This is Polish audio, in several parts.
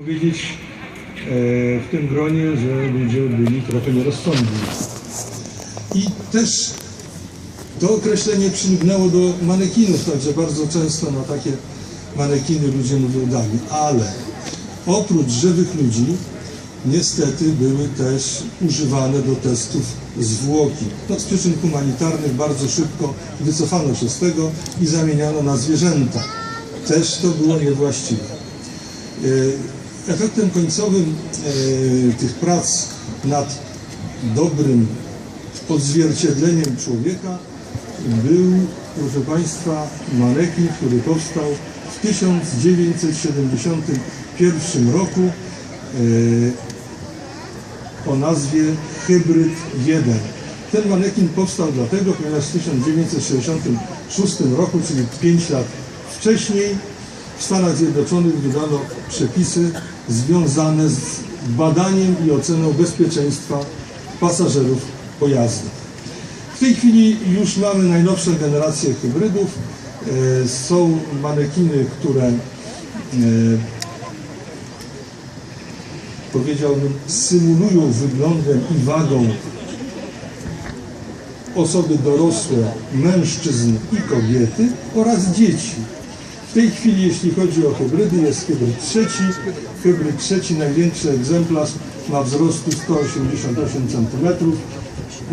powiedzieć e, w tym gronie, że ludzie byli trochę nierozsądni. I też to określenie przylgnęło do manekinów, także bardzo często na takie manekiny ludzie mówią dami. Ale oprócz żywych ludzi niestety były też używane do testów zwłoki. No, z przyczyn humanitarnych bardzo szybko wycofano się z tego i zamieniano na zwierzęta. Też to było niewłaściwe. Efektem końcowym e, tych prac nad dobrym odzwierciedleniem człowieka był, proszę Państwa, manekin, który powstał w 1971 roku e, o nazwie Hybryd 1. Ten manekin powstał dlatego, ponieważ w 1966 roku, czyli 5 lat wcześniej, w Stanach Zjednoczonych wydano przepisy związane z badaniem i oceną bezpieczeństwa pasażerów pojazdu. W tej chwili już mamy najnowsze generacje hybrydów. E, Są manekiny, które e, powiedziałbym symulują wyglądem i wagą osoby dorosłe, mężczyzn i kobiety oraz dzieci. W tej chwili, jeśli chodzi o hybrydy, jest hybryd trzeci. Hybryd trzeci, największy egzemplarz, ma wzrostu 188 cm,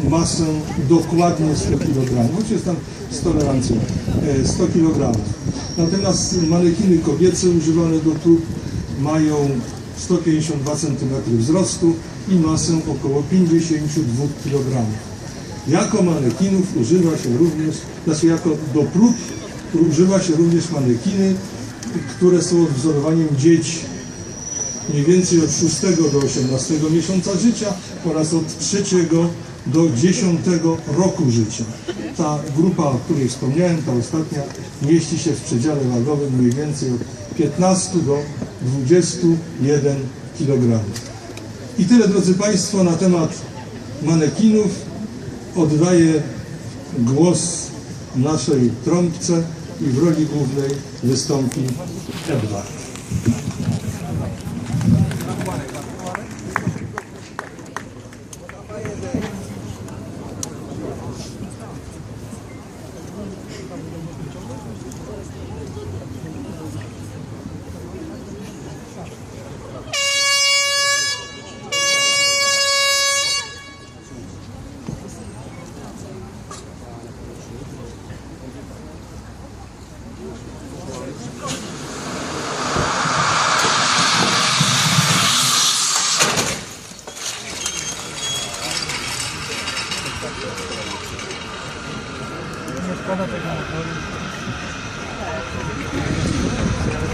masę dokładnie 100 kg, choć jest tam z tolerancją e, 100 kg. Natomiast manekiny kobiece używane do prób mają 152 cm wzrostu i masę około 52 kg. Jako manekinów używa się również, znaczy jako do prób używa się również manekiny, które są odwzorowaniem dzieci. Mniej więcej od 6 do 18 miesiąca życia oraz od 3 do 10 roku życia. Ta grupa, o której wspomniałem, ta ostatnia, mieści się w przedziale wagowym mniej więcej od 15 do 21 kg. I tyle, drodzy Państwo, na temat manekinów. Oddaję głos naszej trąbce i w roli głównej wystąpi Edward.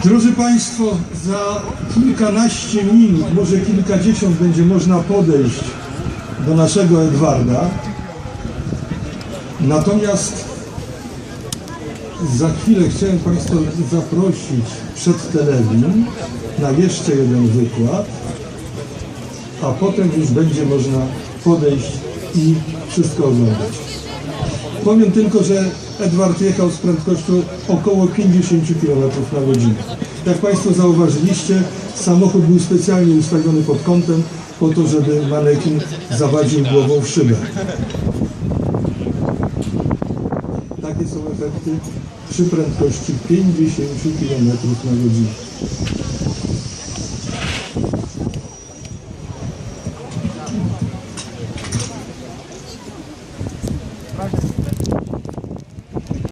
Drodzy Państwo, za kilkanaście minut, może kilkadziesiąt będzie można podejść do naszego Edwarda. Natomiast za chwilę chciałem Państwa zaprosić przed telewizją na jeszcze jeden wykład, a potem już będzie można podejść i wszystko oglądać. Powiem tylko, że Edward jechał z prędkością około 50 km na godzinę. Jak Państwo zauważyliście, samochód był specjalnie ustawiony pod kątem po to, żeby manekin zawadził głową w szybę. Takie są efekty przy prędkości 50 km na godzinę.